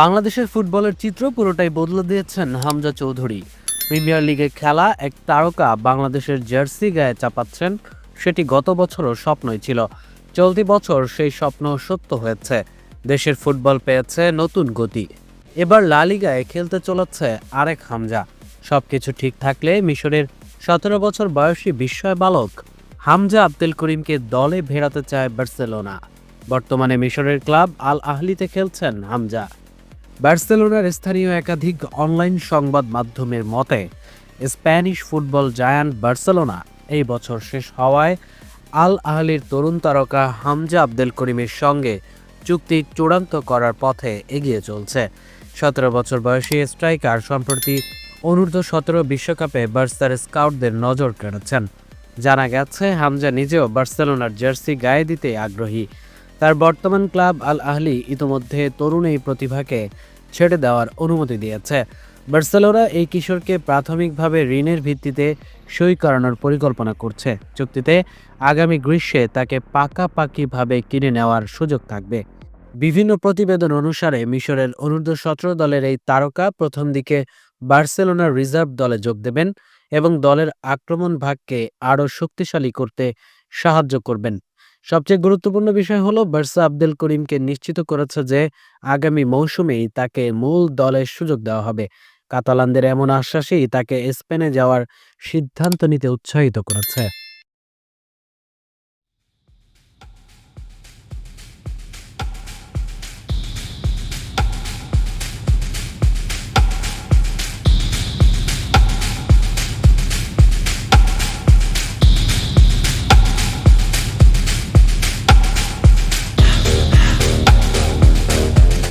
বাংলাদেশের ফুটবলের চিত্র পুরোটাই বদলে দিয়েছেন হামজা চৌধুরী। প্রিমিয়ার লিগে খেলা এক তারকা বাংলাদেশের জার্সি গায়ে চাপাচ্ছেন, সেটি গত বছরও স্বপ্নই ছিল। চলতি বছর সেই স্বপ্ন সত্য হয়েছে। দেশের ফুটবল পেয়েছে নতুন গতি। এবার লা লিগায় খেলতে চলেছে আরেক হামজা। সবকিছু ঠিক থাকলে মিশরের সতেরো বছর বয়সী বিস্ময় বালক হামজা আব্দুল করিমকে দলে ভেড়াতে চায় বার্সেলোনা। বর্তমানে মিশরের ক্লাব আল আহলিতে খেলছেন হামজা। বার্সেলোনার স্থানীয় একাধিক অনলাইন সংবাদ মাধ্যমের মতে, স্প্যানিশ ফুটবল জায়ান্ট বার্সেলোনা এই বছর শেষ হওয়ায় আল আহলির তরুণ তারকা হামজা আব্দুল করিমের সঙ্গে চুক্তি চূড়ান্ত করার পথে এগিয়ে চলছে। সতেরো বছর বয়সী স্ট্রাইকার সম্প্রতি অনূর্ধ্ব সতেরো বিশ্বকাপে বার্সার স্কাউটদের নজর কেড়েছেন। জানা গেছে, হামজা নিজেও বার্সেলোনার জার্সি গায়ে দিতে আগ্রহী। তার বর্তমান ক্লাব আল আহলি ইতোমধ্যে তরুণ এই প্রতিভাকে ছেড়ে দেওয়ার অনুমতি দিয়েছে। বার্সেলোনা এই কিশোরকে প্রাথমিকভাবে ঋণের ভিত্তিতে সই করানোর পরিকল্পনা করছে। চুক্তিতে আগামী গ্রীষ্মে তাকে পাকাপাকিভাবে কিনে নেওয়ার সুযোগ থাকবে। বিভিন্ন প্রতিবেদন অনুসারে মিশরের অনূর্ধ্ব সতেরো দলের এই তারকা প্রথম দিকে বার্সেলোনার রিজার্ভ দলে যোগ দেবেন এবং দলের আক্রমণ ভাগকে আরও শক্তিশালী করতে সাহায্য করবেন। সবচেয়ে গুরুত্বপূর্ণ বিষয় হলো বার্সা আব্দুল করিমকে নিশ্চিত করেছে যে আগামী মৌসুমেই তাকে মূল দলের সুযোগ দেওয়া হবে। কাতালানদের এমন আশ্বাসেই তাকে স্পেনে যাওয়ার সিদ্ধান্ত নিতে উৎসাহিত করেছে।